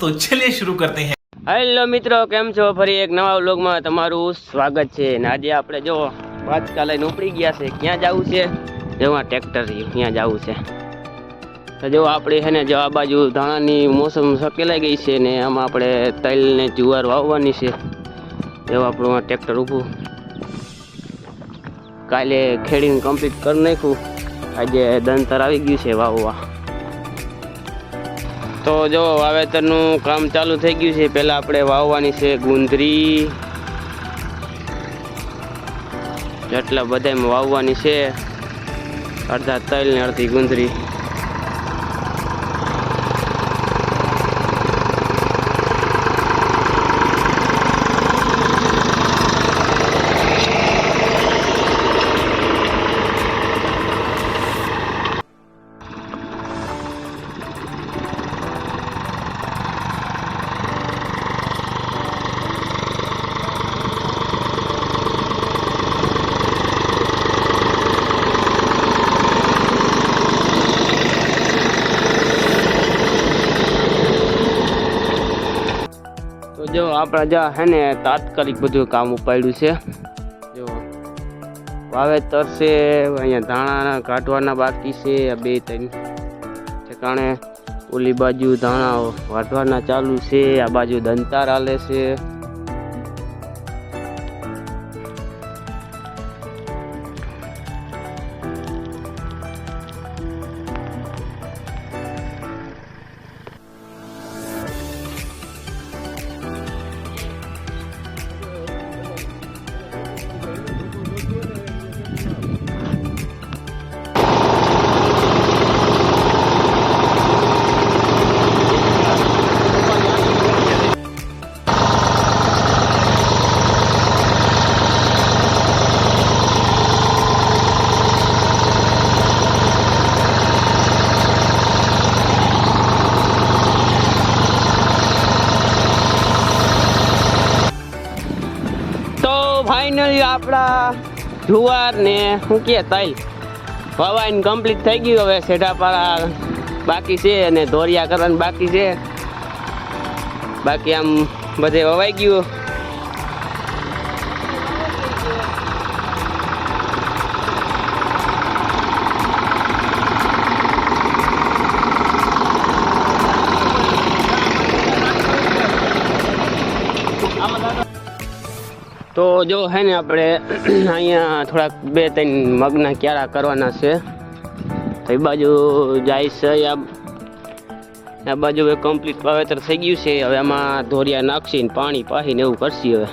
તો ચલિએ શરૂ કરતે હૈ. હેલો મિત્રો કેમ છો? ફરી એક નવા વ્લોગમાં તમારું સ્વાગત છે. અને આજે આપણે જો વાંચકા લઈને ઉપડી ગયા છે. ક્યાં જવું છે? જો આ ટ્રેક્ટર ક્યાં જવું છે? તો જો આપણે છે ને જો આ બાજુ ધાણાની મોસમ સકેલાઈ ગઈ છે ને આમાં આપણે તલને જુવાર વાવવાની છે. એવું આપણું આ ટ્રેક્ટર ઊભું. કાલે ખેડીને કમ્પ્લીટ કરી નાખ્યું. આજે દંતર આવી ગયું છે વાવવા. તો જો વાવેતરનું કામ ચાલુ થઈ ગયું છે. પહેલાં આપણે વાવવાની છે ગુંદરી. જેટલા બધામાં વાવવાની છે. અડધા તલ ને અડધી ગુંદરી. તો જો હે ને તાત્કાલિક બધું કામ ઉપાડ્યું છે. જો, વાવેતર છે, અહીંયા ધાણા કાઢવાના બાકી છે, આ બે ત્રણ. ઠેકાણે ઓલી બાજુ ધાણા વાઢવાના ચાલુ છે, આ બાજુ દંતાર હાલે છે. આપણા જુવાર ને શું કે તલ. વવાઈને કમ્પ્લીટ થઈ ગયું હવે સેઢાપાડા બાકી છે અને ધોરિયા કરવાનું બાકી છે. બાકી આમ બધે વવાઈ ગયું. તો જો હે ને આપણે અહીંયા થોડાક બે ત્રણ મગના ક્યારા કરવાના છે. એ બાજુ જાય છે, આ આ બાજુ હવે કમ્પ્લીટ વાવેતર થઈ ગયું છે. હવે આમાં ધોરિયા નાખશે પાણી પાહીને એવું કરશે હવે.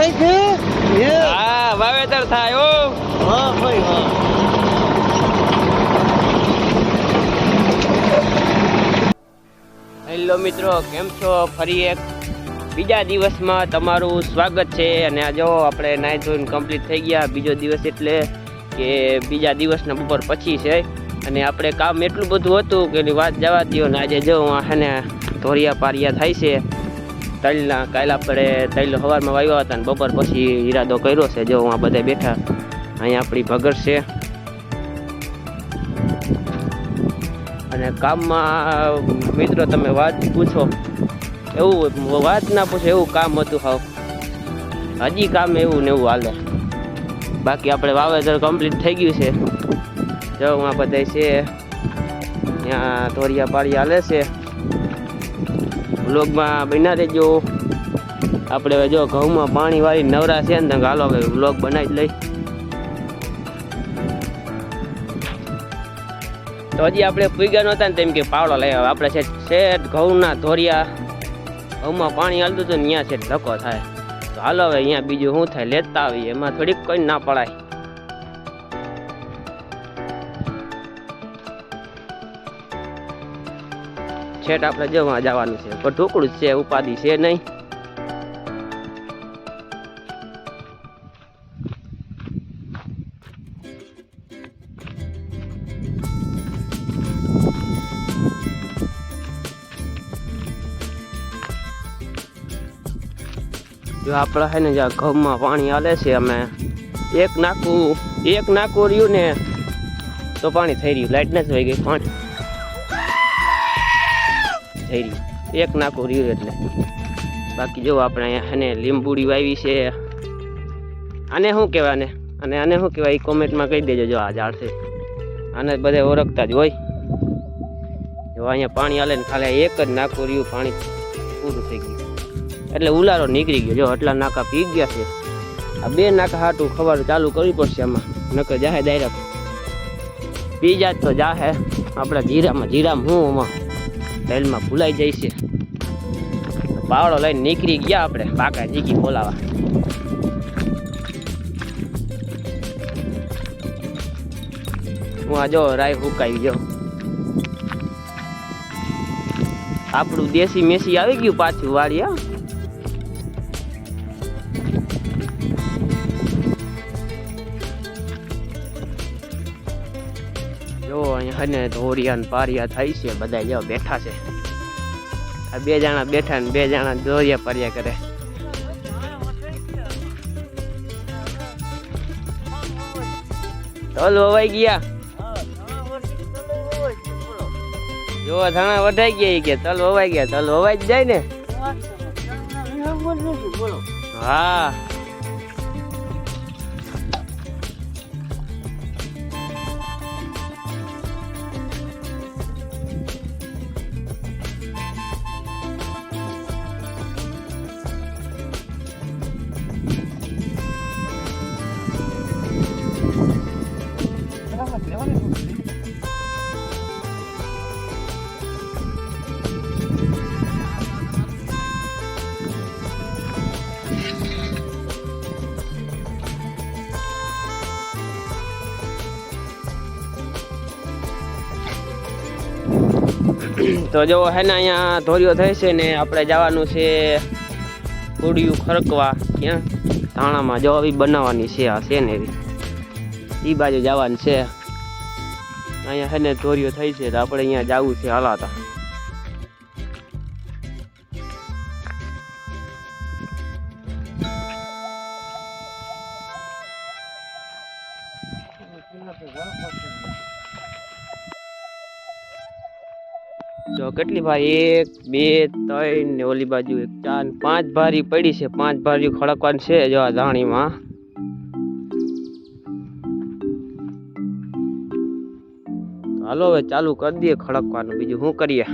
થઈ છે? હા વાવેતર થાય ઓ હા ભાઈ હા હેલો મિત્રો કેમ છો? ફરી એક બીજા દિવસમાં તમારું સ્વાગત છે. અને આ જો આપણે નાઈ ધોઈને કમ્પ્લીટ થઈ ગયા બીજો દિવસ એટલે કે બીજા દિવસના બપોર પછી છે. અને આપણે કામ એટલું બધું હતું કે એની વાત જવા દો ને આજે જો આ હે ધોરિયા પારિયા થાય છે તલના કાલે આપણે તલ સવારમાં વાવ્યા હતા અને બપોર પછી ઈરાદો કર્યો છે. જો આ બધા બેઠા, અહીંયા આપણી ભગર છે. અને કામમાં, મિત્રો, તમે વાત પૂછો. એવું, વાત ના પૂછો, એવું કામ હતું હાવ. હજી કામ એવું ને એવું હાલે. બાકી આપણે વાવેતર કમ્પ્લીટ થઈ ગયું છે. જો આ બધા છે, ત્યાં તોરિયા પાડી હાલે છે. વ્લોગમાં બના રહેજો. આપણે હવે જો ઘઉંમાં પાણી વાળી નવરા છે ને હાલો હવે વ્લોગ બનાવી લઈ. તો હજી આપણે પૂગ્યા નહોતા ને તેમ કે પાવડો લઈ આવે. આપણે છે શેઠ ઘઉંના ધોરિયા. ઘઉંમાં પાણી હાલતું હતું ને ત્યાં છે ધક્કો થાય. તો હાલો હવે અહીંયા બીજું શું થાય, લેતા આવીએ. એમાં થોડીક કોઈ ના પડાય. છેટ આપણે જવા જવાનું છે. પણ ઢોકળું છે ઉપાધિ છે નહીં. જો આપણે હે ને જ્યાં ઘઉંમાં પાણી હાલે છે અમે, એક નાકું એક નાકું રહ્યું ને, તો પાણી થઈ રહ્યું. લાઈટ જ વહી ગઈ, પાણી. થઈ રહ્યું એક નાકું રહ્યું એટલે. બાકી જો આપણે એને લીંબુડી વાવી છે. આને શું કહેવાયને અને આને શું કહેવાય? એ કોમેન્ટમાં કહી દેજો જો આ ઝાડ છે. આને બધે ઓળખતા જ હોય. જો અહીંયા પાણી હાલે ને ખાલી એક જ નાકું રહ્યું, પાણી પૂરું થઈ ગયું. એટલે ઉલારો નીકળી ગયો. જો આટલા નાકા પી ગયા છે. આ બે નાકા હાટું ખબર ચાલુ કરવી પડશે આમાં. નકર જાહે ડાયરેક્ટ. પી જાત તો જાહે. આપણા જીરામાં જીરામાં હું આમાં? તેલમાં ભૂલાઈ જાય છે. પાવડો લઈને નીકળી ગયા આપણે પાકા જીકી બોલાવા. હું આ જો રાય હુકાઈ ગયો. આપણું દેશી મેસી આવી ગયું પાછું વાળી, હા? હને ધોરિયા પારિયા થાય છે, બધા જેવા બેઠા છે. આ બે જણા બેઠા ને બે જણા ધોરિયા પારિયા કરે. તલ વવાઈ ગયા. જો ધાણા વઢાઈ ગયા કે તલ વવાઈ ગયા, તલ વવાઈ જ જાય ને? હા. તો જો હે ને અહીંયા ધોરિયો થાય છે ને આપણે જવાનું છે કોડિયું ખરકવા, ક્યાં? તાણામાં જો આવી બનાવવાની છે, આ છે ને એવી. એ બાજુ જવાનું છે. અહીંયા છે ને ધોરીઓ થઈ છે તો આપણે અહીંયા જવું છે હાલાતા. જો કેટલી ભાઈ, એક, બે, ત્રણ ને ઓલી બાજુ એક ચાર પાંચ ભારી પડી છે. પાંચ ભારી ખડકવાની છે જો આ ધાણીમાં. હાલો હવે ચાલુ કરી દઈએ ખડકવાનું. બીજું શું કરીએ?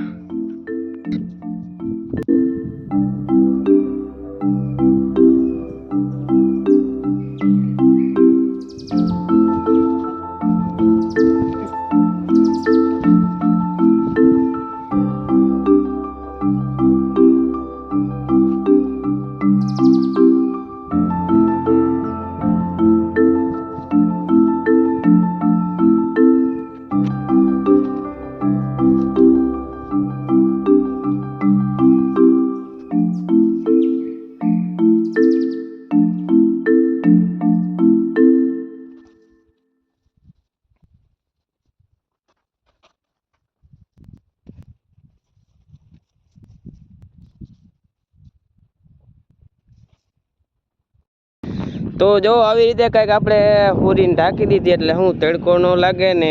તો જો આવી રીતે કંઈક આપણે પૂરીને ઢાંકી દીધી એટલે શું તડકો ન લાગે ને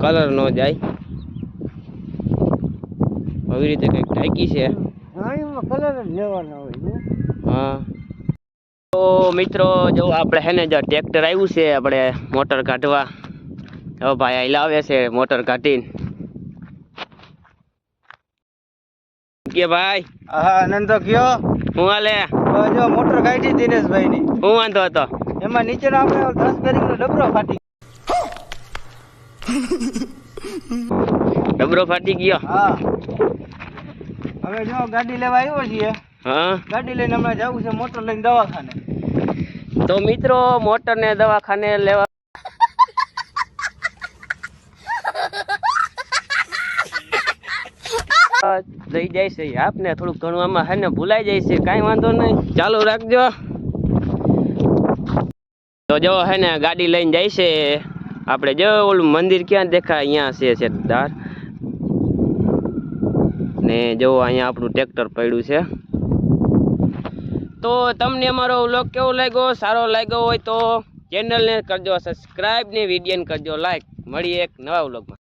કલર ન જાય. આવી રીતે કંઈક ઢાંકી છે. હો. હા. તો મિત્રો જો આપણે હે ને જો ટ્રેક્ટર આવ્યું છે આપણે મોટર કાઢવા. હવે ભાઈ અહીં લાવે છે મોટર કાઢીને. કે ભાઈ? હા આનંદ તો કયો? હું હાલે? જો મોટર કાઢી દિનેશભાઈ ની હું વાંધો હતો. એમાં નીચેનો આપણે દસ બેરિંગનો ડબરો ફાટી ડબરો ફાટી ગયો? હા. હવે જો ગાડી લેવા આવ્યો છીએ. હા? ગાડી લઈને હમણાં જવું છે મોટર લઈને દવાખાને. તો મિત્રો મોટર ને દવાખાને લેવા લઈ જાય છે. આપને થોડુંક ઘણું આમાં હે ને ભૂલાઈ જાય છે. કાંઈ વાંધો નહીં. ચાલુ રાખજો. તો જો હે ને ગાડી લઈને જાય છે. આપણે જો ઓલું મંદિર ક્યાં દેખાય? અહીંયા છે છેદાર ને જો અહીંયા આપણું ટ્રેક્ટર પડ્યું છે. તો તમને અમારો વ્લોગ કેવો લાગ્યો? સારો લાગ્યો હોય તો ચેનલને કરજો સબસ્ક્રાઈબ ને વિડીયોને કરજો. લાઈક મળીએ એક નવા વ્લોગમાં.